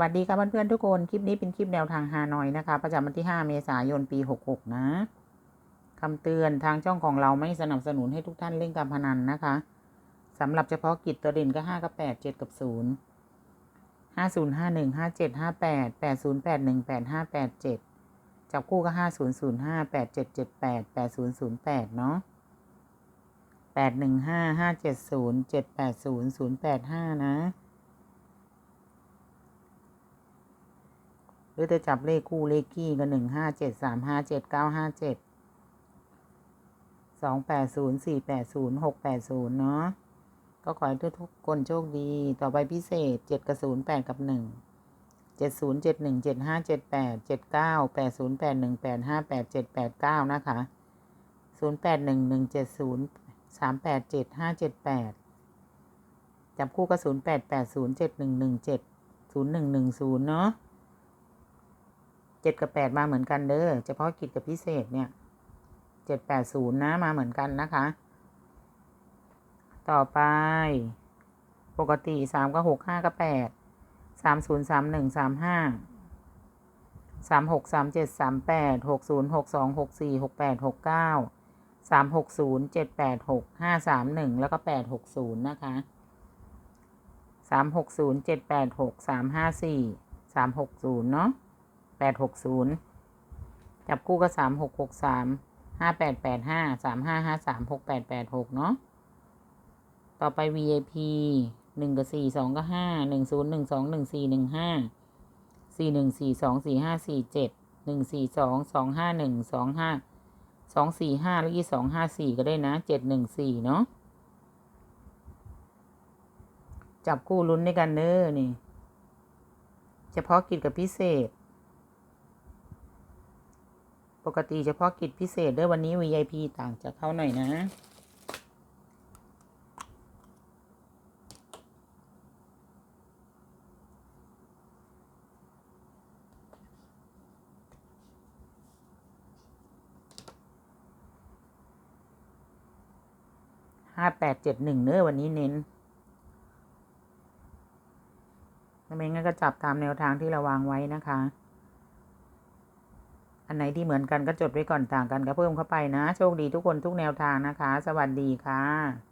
วัสดีค่ะเพื่อนๆทุกคน คลิปนี้เป็นคลิปแนวทางฮานอยนะคะ ประจำวันที่ 5 เมษายน ปี 66 นะคำเตือนทางช่องของเราไม่สนับสนุนให้ทุกท่านเล่นการพนันนะคะสำหรับเฉพาะกิจตัวเด่นก็ 5 กับ 8 7 กับ 0 50 51 57 58 80 81 85 87 จับคู่ก็ 5005 8778 8008 เนาะ815 570 780 085 นะ รือจะจับเลขคู่เลขขี้ก็หนึ่งห้าเจ็ดสามห้าเจ็ดเก้าห้าเจ็ดสองแปดศูนย์สี่แปดศูนย์หกแปดศูนย์เนาะก็ขอให้ทุกคนโชคดี ต่อไปพิเศษเจ็ดกับศูนย์แปดกับหนึ่งเจ็ดศูนย์เจ็ดหนึ่งเจ็ดห้าเจ็ดแปดเจ็ดเก้าแปดศูนย์แปดหนึ่งแปดห้าแปดเจ็ดแปดเก้านะคะศูนย์แปดหนึ่งหนึ่งเจ็ดศูนย์สามแปดเจ็ดห้าเจ็ดแปดจับคู่กับศูนย์แปดแปดศูนย์เจ็ดหนึ่งหนึ่งเจ็ดศูนย์หนึ่งหนึ่งศูนย์เนาะ เจ็ดกับแปดมาเหมือนกันเด้อเฉพาะกิจกับพิเศษเนี่ยเจ็ดแปดศูนย์นะมาเหมือนกันนะคะ ต่อไป ปกติสามกับหกห้ากับแปดสามศูนย์สามหนึ่งสามห้าสามหกสามเจ็ดสามแปดหกศูนย์หกสองหกสี่หกแปดหกเก้าสามหกศูนย์เจ็ดแปดหกห้าสามหนึ่งแล้วก็แปดหกศูนย์นะคะสามหกศูนย์เจ็ดแปดหกสามห้าสี่สามหกศูนย์เนาะ แปดหกศูนย์จับคู่ก็สามหกหกสามห้าแปดแปดห้าสามห้าห้าสามหกแปดแปดหกเนาะต่อไป VIP หนึ่งกับสี่สองก็ห้าหนึ่งศูนย์หนึ่งสองหนึ่งสี่หนึ่งห้าสี่หนึ่งสี่สองสี่ห้าสี่เจ็ดหนึ่งสี่สองสองห้าหนึ่งสองห้าสองสี่ห้าแล้วยี่สองห้าสี่ก็ได้นะเจ็ดหนึ่งสี่เนาะจับคู่ลุ้นด้วยกันเนอนี่ เฉพาะกิจกับพิเศษ ปกติเฉพาะกิจพิเศษด้วยวันนี้ VIP ต่างจากเขาหน่อยนะ ห้าแปดเจ็ดหนึ่งเนื้อวันนี้เน้นไม่งั้นก็จับตามแนวทางที่เราวางไว้นะคะ อันไหนที่เหมือนกันก็จดไว้ก่อนต่างกันก็เพิ่มเข้าไปนะ โชคดีทุกคนทุกแนวทางนะคะ สวัสดีค่ะ